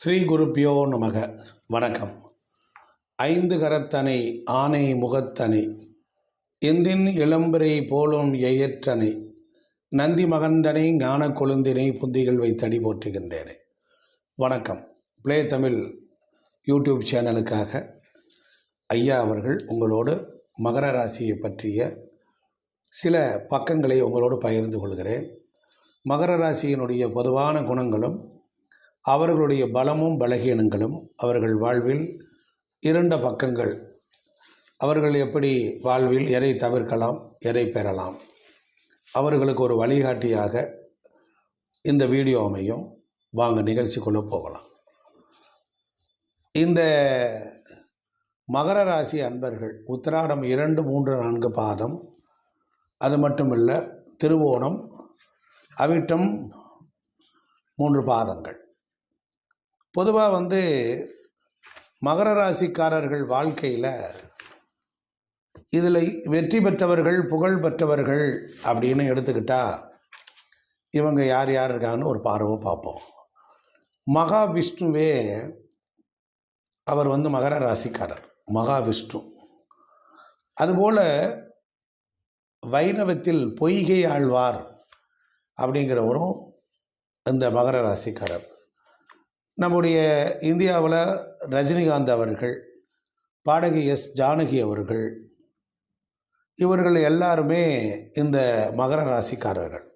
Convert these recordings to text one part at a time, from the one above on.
ஸ்ரீ குருப்பியோ நமக. வணக்கம். ஐந்து கரத்தனை ஆனை முகத்தனை எந்தின் இளம்பிரை போலும் எயற்றனை நந்தி மகந்தனை ஞான கொழுந்தினை புந்திகள் வைத்தடி போற்றுகின்றேனே. வணக்கம். ப்ளே தமிழ் யூடியூப் சேனலுக்காக ஐயா அவர்கள் உங்களோடு மகர ராசியை பற்றிய சில பக்கங்களை உங்களோடு பகிர்ந்து கொள்கிறேன். மகர ராசியினுடைய பொதுவான குணங்களும் அவர்களுடைய பலமும் பலகீனங்களும் அவர்கள் வாழ்வில் இரண்ட பக்கங்கள். அவர்கள் எப்படி வாழ்வில் எதை தவிர்க்கலாம் எதை பெறலாம்? அவர்களுக்கு ஒரு வழிகாட்டியாக இந்த வீடியோ அமையும். வாங்க நிகழ்ச்சிக்குள்ளே போகலாம். இந்த மகர ராசி அன்பர்கள் உத்திராடம் இரண்டு மூன்று நான்கு பாதம். அது மட்டுமல்ல திருவோணம் அவிட்டம் மூன்று பாதங்கள். பொதுவாக வந்து மகர ராசிக்காரர்கள் வாழ்க்கையில் இதில் வெற்றி பெற்றவர்கள் புகழ் பெற்றவர்கள் அப்படின்னு எடுத்துக்கிட்டா இவங்க யார் யார் இருக்காங்கன்னு ஒரு பார்வை பார்ப்போம். மகாவிஷ்ணுவே அவர் வந்து மகர ராசிக்காரர் மகாவிஷ்ணு. அதுபோல் வைணவத்தில் பொய்கை ஆழ்வார் அப்படிங்கிறவரும் இந்த மகர ராசிக்காரர். நம்முடைய இந்தியாவில் ரஜினிகாந்த் அவர்கள் பாடகி எஸ் ஜானகி அவர்கள் இவர்கள் எல்லாருமே இந்த மகர ராசிக்காரர்கள்.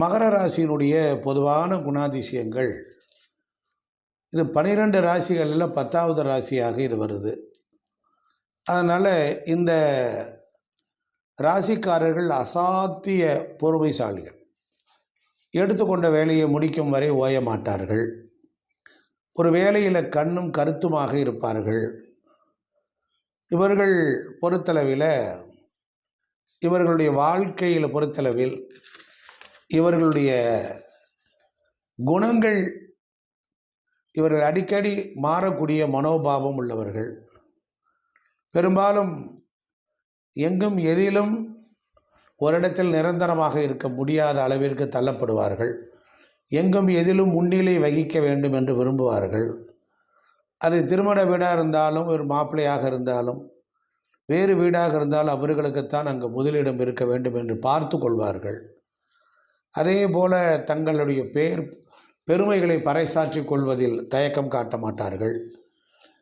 மகர ராசியினுடைய பொதுவான குணாதிசயங்கள் இது பனிரெண்டு ராசிகளில் பத்தாவது ராசியாக இது வருது. அதனால் இந்த ராசிக்காரர்கள் அசாத்திய பொறுமைசாலிகள். எடுத்துக்கொண்ட வேலையை முடிக்கும் வரை ஓய மாட்டார்கள். ஒரு வேலையில் கண்ணும் கருத்துமாக இருப்பார்கள். இவர்கள் பொறுத்தளவில் இவர்களுடைய வாழ்க்கையில் பொறுத்தளவில் இவர்களுடைய குணங்கள் இவர்கள் அடிக்கடி மாறக்கூடிய மனோபாவம் உள்ளவர்கள். பெரும்பாலும் எங்கும் எதிலும் ஒரு இடத்தில் நிரந்தரமாக இருக்க முடியாத அளவிற்கு தள்ளப்படுவார்கள். எங்கும் எதிலும் முன்னிலை வகிக்க வேண்டும் என்று விரும்புவார்கள். அது திருமண வீடாக இருந்தாலும் ஒரு மாப்பிள்ளையாக இருந்தாலும் வேறு வீடாக இருந்தாலும் அவர்களுக்குத்தான் அங்கு முதலிடம் இருக்க வேண்டும் என்று பார்த்து கொள்வார்கள். அதே போல தங்களுடைய பேர் பெருமைகளை பறைசாற்றி கொள்வதில் தயக்கம் காட்ட மாட்டார்கள்.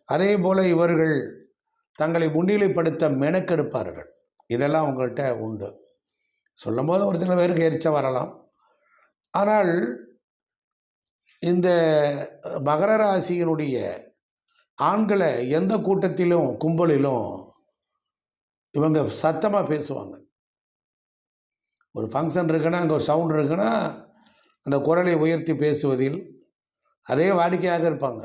அதே போல இவர்கள் தங்களை முன்னிலைப்படுத்த மெனக்கெடுப்பார்கள். இதெல்லாம் உங்கள்கிட்ட உண்டு. சொல்லும் போது ஒரு சில பேருக்கு எரிச்ச வரலாம். ஆனால் இந்த மகர ராசியினுடைய ஆண்களை எந்த கூட்டத்திலும் கும்பலிலும் இவங்க சத்தமாக பேசுவாங்க. ஒரு ஃபங்க்ஷன் இருக்குன்னா அங்கே ஒரு சவுண்ட் இருக்குன்னா அந்த குரலை உயர்த்தி பேசுவதில் அதே வாடிக்கையாக இருப்பாங்க.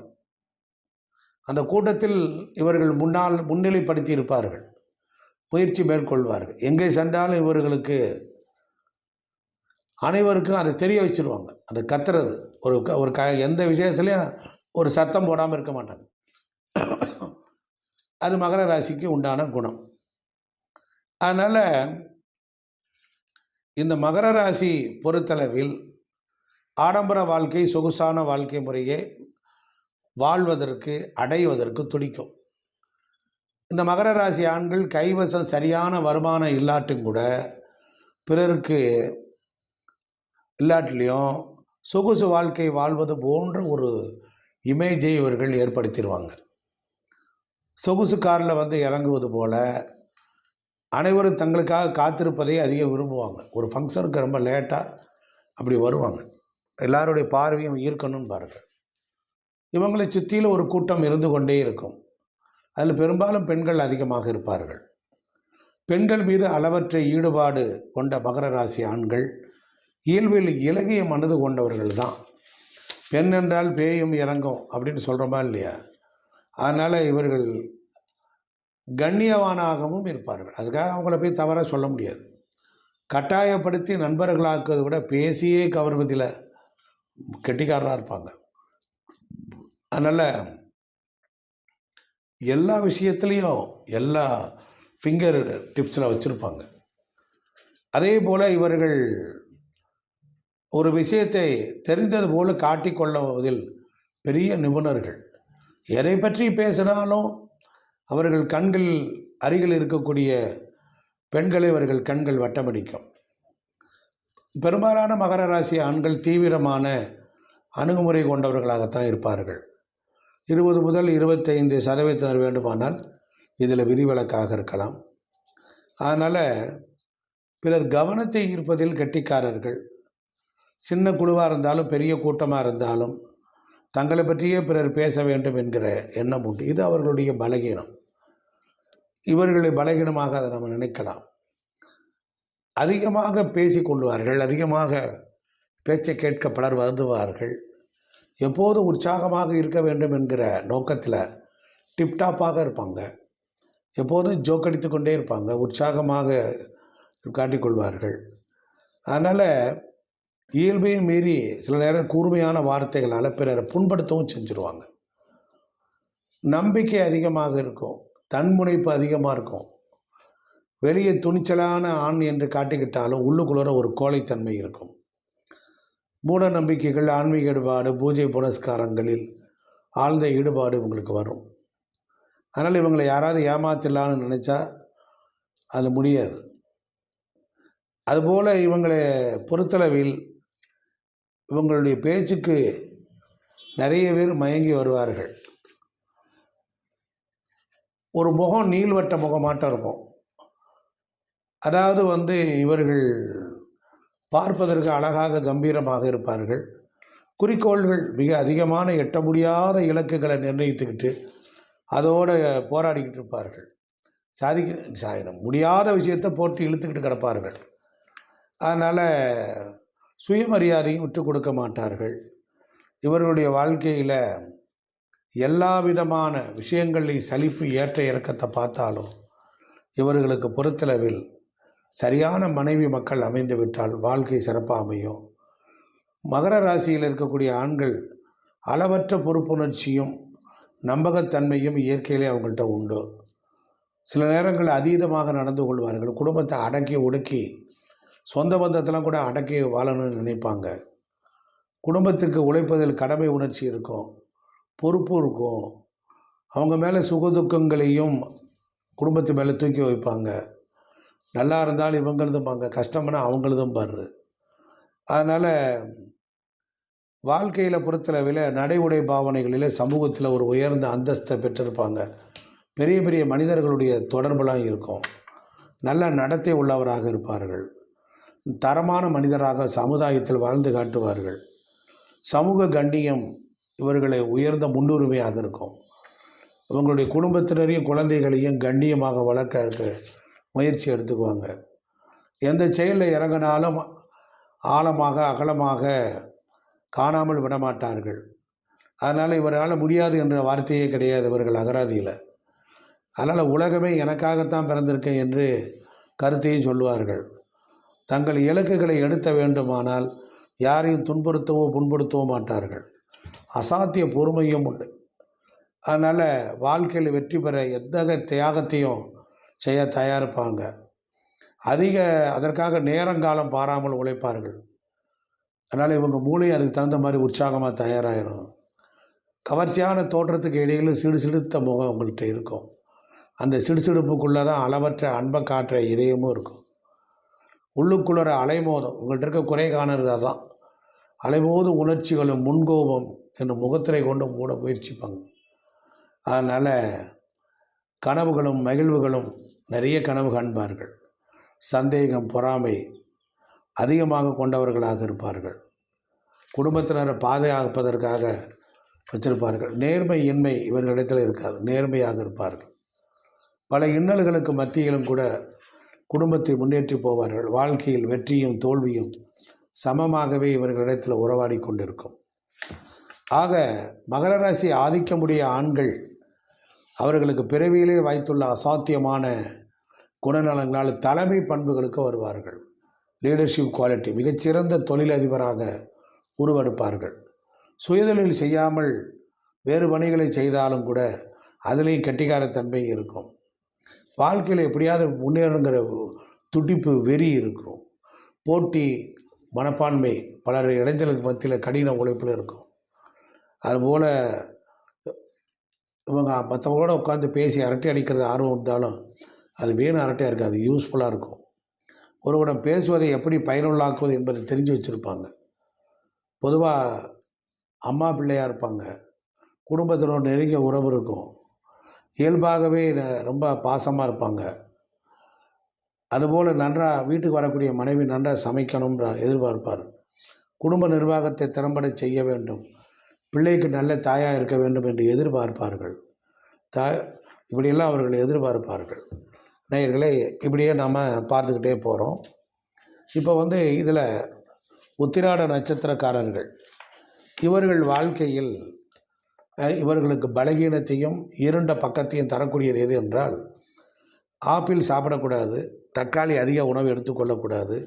அந்த கூட்டத்தில் இவர்கள் முன்னால் முன்னிலைப்படுத்தி இருப்பார்கள். முயற்சி மேற்கொள்வார்கள். எங்கே சென்றாலும் இவர்களுக்கு அனைவருக்கும் அதை தெரிய வச்சிருவாங்க. அது கத்துறது. ஒரு க ஒரு க எந்த விஷயத்துலையும் ஒரு சத்தம் போடாமல் இருக்க மாட்டாங்க. அது மகர ராசிக்கு உண்டான குணம். அதனால் இந்த மகர ராசி பொறுத்தளவில் ஆடம்பர வாழ்க்கை சொகுசான வாழ்க்கை முறையே வாழ்வதற்கு அடைவதற்கு துடிக்கும். இந்த மகர ராசி ஆண்கள் கைவசம் சரியான வருமானம் இல்லாட்டும் கூட பிறருக்கு இல்லாட்டிலையும் சொகுசு வாழ்க்கை வாழ்வது போன்ற ஒரு இமேஜை இவர்கள் ஏற்படுத்திடுவாங்க. சொகுசு காரில் வந்து இறங்குவது போல் அனைவரும் தங்களுக்காக காத்திருப்பதை அதிகம் விரும்புவாங்க. ஒரு ஃபங்க்ஷனுக்கு ரொம்ப லேட்டாக அப்படி வருவாங்க. எல்லாருடைய பார்வையும் ஈர்க்கணும்னு பாருங்கள் இவங்களை சுற்றியில் ஒரு கூட்டம் இருந்து கொண்டே இருக்கும். அதில் பெரும்பாலும் பெண்கள் அதிகமாக இருப்பார்கள். பெண்கள் மீது அளவற்ற ஈடுபாடு கொண்ட மகர ராசி ஆண்கள் இயல்பில் இலகிய மனது கொண்டவர்கள் தான். பெண் என்றால் பேயும் இறங்கும் அப்படின்னு சொல்கிறோமா இல்லையா? அதனால் இவர்கள் கண்ணியவானாகவும் இருப்பார்கள். அதுக்காக அவங்கள போய் தவறாக சொல்ல முடியாது. கட்டாயப்படுத்தி நண்பர்களாக்குவதை விட பேசியே கவர்வதில் கெட்டிக்காரராக இருப்பாங்க. அதனால் எல்லா விஷயத்துலேயும் எல்லா ஃபிங்கர் டிப்ஸில் வச்சுருப்பாங்க. அதே போல் இவர்கள் ஒரு விஷயத்தை தெரிந்தது போல் காட்டிக்கொள்ளுவதில் பெரிய நிபுணர்கள். எதை பற்றி பேசினாலும் அவர்கள் கண்கள் அருகில் இருக்கக்கூடிய பெண்களை அவர்கள் கண்கள் வட்டமடிக்கும். பெரும்பாலான மகர ராசி ஆண்கள் தீவிரமான அணுகுமுறை கொண்டவர்களாகத்தான் இருப்பார்கள். இருபது முதல் இருபத்தைந்து சதவீதத்தினர் வேண்டுமானால் இதில் விதிவிலக்காக இருக்கலாம். அதனால் பிறர் கவனத்தை ஈர்ப்பதில் கெட்டிக்காரர்கள். சின்ன குழுவாக இருந்தாலும் பெரிய கூட்டமாக இருந்தாலும் தங்களை பற்றியே பிறர் பேச வேண்டும் என்கிற எண்ணம் உண்டு. இது அவர்களுடைய பலகீனம். இவர்களை பலகீனமாக அதை நம்ம நினைக்கலாம். அதிகமாக பேசி கொள்வார்கள் அதிகமாக பேச்சை கேட்க பலர் வருந்துவார்கள். எப்போதும் உற்சாகமாக இருக்க வேண்டும் என்கிற நோக்கத்தில் டிப்டாப்பாக இருப்பாங்க. எப்போதும் ஜோக்கடித்து கொண்டே இருப்பாங்க. உற்சாகமாக காட்டிக்கொள்வார்கள். அதனால் இயல்பையும் மீறி சில நேரம் கூர்மையான வார்த்தைகளால் பிறரை புண்படுத்தவும் செஞ்சுருவாங்க. நம்பிக்கை அதிகமாக இருக்கும். தன்முனைப்பு அதிகமாக இருக்கும். வெளியே துணிச்சலான ஆண் என்று காட்டிக்கிட்டாலும் உள்ளுக்குள்ளே ஒரு கோழைத்தன்மை இருக்கும். மூட நம்பிக்கைகள் ஆன்மீக ஈடுபாடு பூஜை புனஸ்காரங்களில் ஆழ்ந்த ஈடுபாடு இவங்களுக்கு வரும். அதனால் இவங்களை யாராவது ஏமாத்திடலான்னு நினச்சா அது முடியாது. அதுபோல் இவங்களை பொறுத்தளவில் இவங்களுடைய பேச்சுக்கு நிறைய பேர் மயங்கி வருவார்கள். ஒரு முகம் நீள்வட்ட முகமாட்டம் இருக்கும். அதாவது வந்து இவர்கள் பார்ப்பதற்கு அழகாக கம்பீரமாக இருப்பார்கள். குறிக்கோள்கள் மிக அதிகமான எட்ட முடியாத இலக்குகளை நிர்ணயித்துக்கிட்டு அதோடு போராடிக்கிட்டு இருப்பார்கள். சாதிக்க சாதிக்க முடியாத விஷயத்தை போட்டு இழுத்துக்கிட்டு கிடப்பார்கள். அதனால் சுயமரியாதையும் விட்டு கொடுக்க மாட்டார்கள். இவர்களுடைய வாழ்க்கையில் எல்லா விதமான விஷயங்களையும் சலிப்பு ஏற்ற இறக்கத்தை பார்த்தாலும் இவர்களுக்கு பொறுத்தளவில் சரியான மனைவி மக்கள் அமைந்து விட்டால் வாழ்க்கை சிறப்பாக அமையும். மகர ராசியில் இருக்கக்கூடிய ஆண்கள் அளவற்ற பொறுப்புணர்ச்சியும் நம்பகத்தன்மையும் இயற்கையிலே அவங்கள்ட்ட உண்டு. சில நேரங்கள் அதீதமாக நடந்து கொள்வார்கள். குடும்பத்தை அடக்கி ஒடுக்கி சொந்த பந்தத்தெல்லாம் கூட அடக்கி வாழணும்னு நினைப்பாங்க. குடும்பத்துக்கு உழைப்பதில் கடமை உணர்ச்சி இருக்கும் பொறுப்பு இருக்கும். அவங்க மேலே சுகதுக்கங்களையும் குடும்பத்து மேலே தூக்கி வைப்பாங்க. நல்லா இருந்தாலும் இவங்களதும்பாங்க. கஷ்டம்னா அவங்களதும் பாரு அதனால் வாழ்க்கையில் பொறுத்தளவில் நடை உடை பாவனைகளில் சமூகத்தில் ஒரு உயர்ந்த அந்தஸ்தை பெற்றிருப்பாங்க. பெரிய பெரிய மனிதர்களுடைய தொடர்புலாம் இருக்கும். நல்ல நடத்தை உள்ளவராக இருப்பார்கள். தரமான மனிதராக சமுதாயத்தில் வாழ்ந்து காட்டுவார்கள். சமூக கண்ணியம் இவர்களை உயர்ந்த முன்னுரிமையாக இருக்கும். இவங்களுடைய குடும்பத்தினரையும் குழந்தைகளையும் கண்ணியமாக வளர்க்க இருக்குது முயற்சி எடுத்துக்குவாங்க எந்த செயலில் இறங்கினாலும் ஆழமாக அகலமாக காணாமல் விடமாட்டார்கள். அதனால் இவரால் முடியாது என்ற வார்த்தையே கிடையாது இவர்கள் அகராதியில். அதனால் உலகமே எனக்காகத்தான் பிறந்திருக்கேன் என்று கருத்தையும் சொல்லுவார்கள். தங்கள் இலக்குகளை எடுத்த வேண்டுமானால் யாரையும் துன்புறுத்தவோ புண்படுத்தவோ மாட்டார்கள். அசாத்திய பொறுமையும் உண்டு. அதனால் வாழ்க்கையில் வெற்றி பெற எத்தகைய தியாகத்தையும் செய்ய தயாரிப்பாங்க. அதிக அதற்காக நேரங்காலம் பாராமல் உழைப்பார்கள். அதனால் இவங்க மூளை அதுக்கு தகுந்த மாதிரி உற்சாகமாக தயாராகிடும் கவர்ச்சியான தோற்றத்துக்கு இடையில சிடு சிடுத்த முகம் உங்கள்கிட்ட இருக்கும். அந்த சிடுசிடுப்புக்குள்ளே தான் அளவற்ற அன்பை காட்டுற இதயமும் இருக்கும். உள்ளுக்குள்ளற அலைமோதம். உங்கள்கிட்ட இருக்க குறை காணறது அதான். அலைமோதும் உணர்ச்சிகளும் முன்கோபம் என்னும் முகத்திரை கொண்டு மூட முயற்சிப்பாங்க. அதனால் கனவுகளும் மகிழ்வுகளும் நிறைய கனவு காண்பார்கள். சந்தேகம் பொறாமை அதிகமாக கொண்டவர்களாக இருப்பார்கள். குடும்பத்தினரை பாதுகாப்பதற்காக வச்சிருப்பார்கள். நேர்மை இன்மை இவர்களிடத்தில் இருக்காது. நேர்மையாக இருப்பார்கள். பல இன்னல்களுக்கு மத்தியிலும் கூட குடும்பத்தை முன்னேற்றி போவார்கள். வாழ்க்கையில் வெற்றியும் தோல்வியும் சமமாகவே இவர்களிடத்தில் உறவாடி கொண்டிருக்கும். ஆக மகர ராசி ஆதிக்கமுடைய ஆண்கள் அவர்களுக்கு பிறவியிலே வாய்த்துள்ள அசாத்தியமான குணநலங்களால் தலைமை பண்புகளுக்கு வருவார்கள். லீடர்ஷிப் குவாலிட்டி மிகச்சிறந்த தொழிலதிபராக உருவெடுப்பார்கள். சுயதொழில் செய்யாமல் வேறு பணிகளை செய்தாலும் கூட அதிலேயும் கெட்டிக்காரத்தன்மை இருக்கும். வாழ்க்கையில் எப்படியாவது முன்னேறணுங்கிற துடிப்பு வெறி இருக்கும். போட்டி மனப்பான்மை பலர் இடைஞ்சலுக்கு மத்தியில் கடின உழைப்பில் இருக்கும். அதுபோல் இவங்க மற்றவங்களோட உட்காந்து பேசி அரட்டை அடிக்கிறது ஆர்வம் இருந்தாலும் அது வீண் அரட்டையாக இருக்காது யூஸ்ஃபுல்லாக இருக்கும். ஒருவரிடம் பேசுவதை எப்படி பயனுள்ளாக்குவது என்பதை தெரிஞ்சு வச்சுருப்பாங்க. பொதுவாக அம்மா பிள்ளையாக இருப்பாங்க. குடும்பத்தினோட நெருங்கிய உறவு இருக்கும். இயல்பாகவே ரொம்ப பாசமாக இருப்பாங்க. அதுபோல் நன்றாக வீட்டுக்கு வரக்கூடிய மனைவி நன்றாக சமைக்கணும்ன்ற எதிர்பார்ப்பார். குடும்ப நிர்வாகத்தை திறம்பட செய்ய வேண்டும். பிள்ளைக்கு நல்ல தாயாக இருக்க வேண்டும் என்று எதிர்பார்ப்பார்கள். தா இப்படியெல்லாம் அவர்கள் எதிர்பார்ப்பார்கள். நேயர்களே இப்படியே நாம் பார்த்துக்கிட்டே போகிறோம் இப்போ வந்து இதில் உத்திராட நட்சத்திரக்காரர்கள். இவர்கள் வாழ்க்கையில் இவர்களுக்கு பலகீனத்தையும் இருண்ட பக்கத்தையும் தரக்கூடியது எது என்றால் ஆப்பிள் சாப்பிடக்கூடாது தக்காளி அதிக உணவு எடுத்துக்கொள்ளக்கூடாது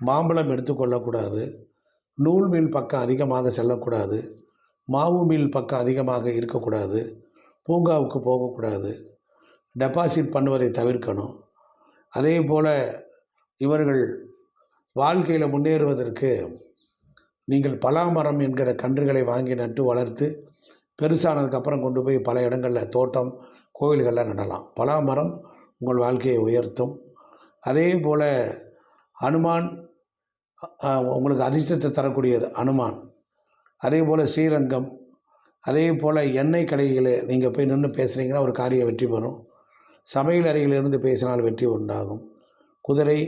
மாம்பழம் எடுத்துக்கொள்ளக்கூடாது நூல் மில் பக்கம் அதிகமாக செல்லக்கூடாது மாவு மில் பக்கம் அதிகமாக இருக்கக்கூடாது. பூங்காவுக்கு போகக்கூடாது. டெபாசிட் பண்ணுவதை தவிர்க்கணும். அதே போல் இவர்கள் வாழ்க்கையில் முன்னேறுவதற்கு நீங்கள் பலாமரம் என்கிற கன்றுகளை வாங்கி நட்டு வளர்த்து பெருசானதுக்கப்புறம் கொண்டு போய் பல இடங்களில் தோட்டம் கோயில்களில் நடலாம். பலாமரம் உங்கள் வாழ்க்கையை உயர்த்தும். அதே போல் அனுமான் உங்களுக்கு அதிர்ஷ்டத்தை தரக்கூடியது அனுமான். அதே போல் ஸ்ரீரங்கம் அதே போல் எண்ணெய் கடைகளை நீங்கள் போய் நின்று பேசுகிறீங்கன்னா ஒரு காரியம் வெற்றி பெறும். சமையல் அறையிலிருந்து பேசினால் வெற்றி உண்டாகும். குதிரை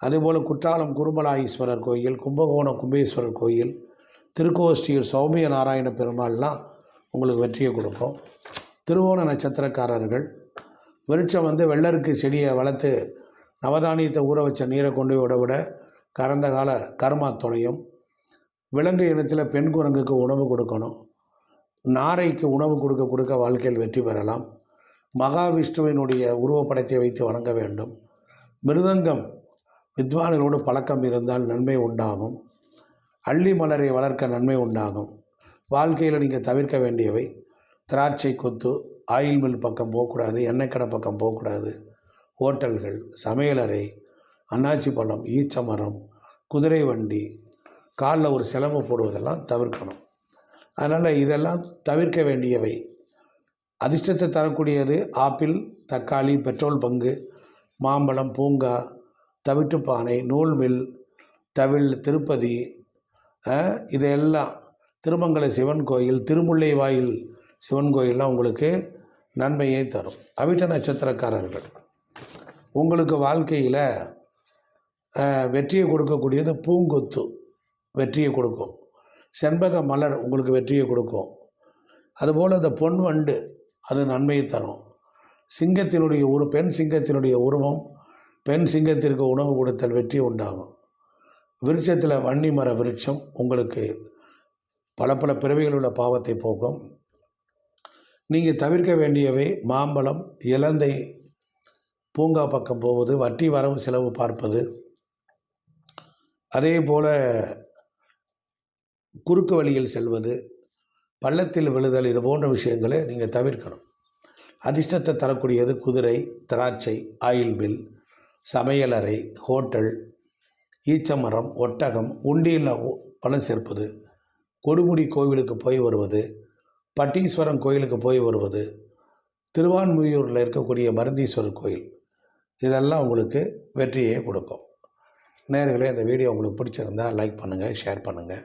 அதேபோல் குற்றாலம் குருமலாயீஸ்வரர் கோயில் கும்பகோணம் கும்பேஸ்வரர் கோயில் திருக்கோஷ்டியூர் சௌமிய நாராயண பெருமாள்லாம் உங்களுக்கு வெற்றியை கொடுக்கும். திருவோண நட்சத்திரக்காரர்கள் வெளிச்சம் வந்து வெள்ளருக்கு செடியை வளர்த்து நவதானியத்தை ஊற வச்ச நீரை கொண்டு விட விட கடந்த கால கர்மா தொலையும். விலங்கு இனத்தில் பெண் குரங்குக்கு உணவு கொடுக்கணும். நாரைக்கு உணவு கொடுக்க கொடுக்க வாழ்க்கையில் வெற்றி பெறலாம். மகாவிஷ்ணுவினுடைய உருவப்படத்தை வைத்து வணங்க வேண்டும். மிருதங்கம் வித்வான்களோடு பழக்கம் இருந்தால் நன்மை உண்டாகும். அள்ளி மலரை வளர்க்க நன்மை உண்டாகும். வாழ்க்கையில் நீங்கள் தவிர்க்க வேண்டியவை. திராட்சை கொத்து ஆயில் மில் பக்கம் போகக்கூடாது எண்ணெய் கடை பக்கம் போகக்கூடாது. ஹோட்டல்கள் சமையலறை அன்னாச்சி பழம் ஈச்சமரம் குதிரை வண்டி காலில் ஒரு சிலம்பு போடுவதெல்லாம் தவிர்க்கணும். அதனால் இதெல்லாம் தவிர்க்க வேண்டியவை. அதிர்ஷ்டத்தை தரக்கூடியது ஆப்பிள் தக்காளி பெட்ரோல் பங்கு மாம்பழம் பூங்கா தவிட்டுப்பானை நூல் மில் தவில் திருப்பதி இதையெல்லாம் திருமங்கல சிவன் கோயில் திருமுல்லை வாயில் சிவன் கோயிலெலாம் உங்களுக்கு நன்மையை தரும். அவிட்ட நட்சத்திரக்காரர்கள் உங்களுக்கு வாழ்க்கையில் வெற்றியை கொடுக்கக்கூடியது பூங்கொத்து. வெற்றியை கொடுக்கும். செண்பக மலர் உங்களுக்கு வெற்றியை கொடுக்கும். அதுபோல் இந்த பொன் வண்டு அது நன்மையை தரும். சிங்கத்தினுடைய ஒரு பெண் சிங்கத்தினுடைய உருவம் பெண் சிங்கத்திற்கு உணவு கொடுத்தல் வெற்றி உண்டாகும். விருட்சத்தில் வன்னி மர விருட்சம் உங்களுக்கு பல பல பிறவிகள் உள்ள பாவத்தை போக்கும். நீங்கள் தவிர்க்க வேண்டியவை மாம்பழம் இலந்தை பூங்கா பக்கம் போவது வட்டி வரவு செலவு பார்ப்பது. அதே போல் குறுக்கு வழியில் செல்வது பள்ளத்தில் விழுதல் இது போன்ற விஷயங்களை நீங்கள் தவிர்க்கணும். அதிர்ஷ்டத்தை தரக்கூடியது குதிரை திராட்சை ஆயில் மில் சமையலறை ஹோட்டல் ஈச்சமரம் ஒட்டகம் உண்டியில் பணம் சேர்ப்பது கொடுமுடி கோவிலுக்கு போய் வருவது பட்டீஸ்வரம் கோயிலுக்கு போய் வருவது திருவான்முயூரில் இருக்கக்கூடிய மருந்தீஸ்வரர் கோயில் இதெல்லாம் உங்களுக்கு வெற்றியை கொடுக்கும். நேர்களே இந்த வீடியோ உங்களுக்கு பிடிச்சிருந்தா லைக் பண்ணுங்கள் ஷேர் பண்ணுங்கள்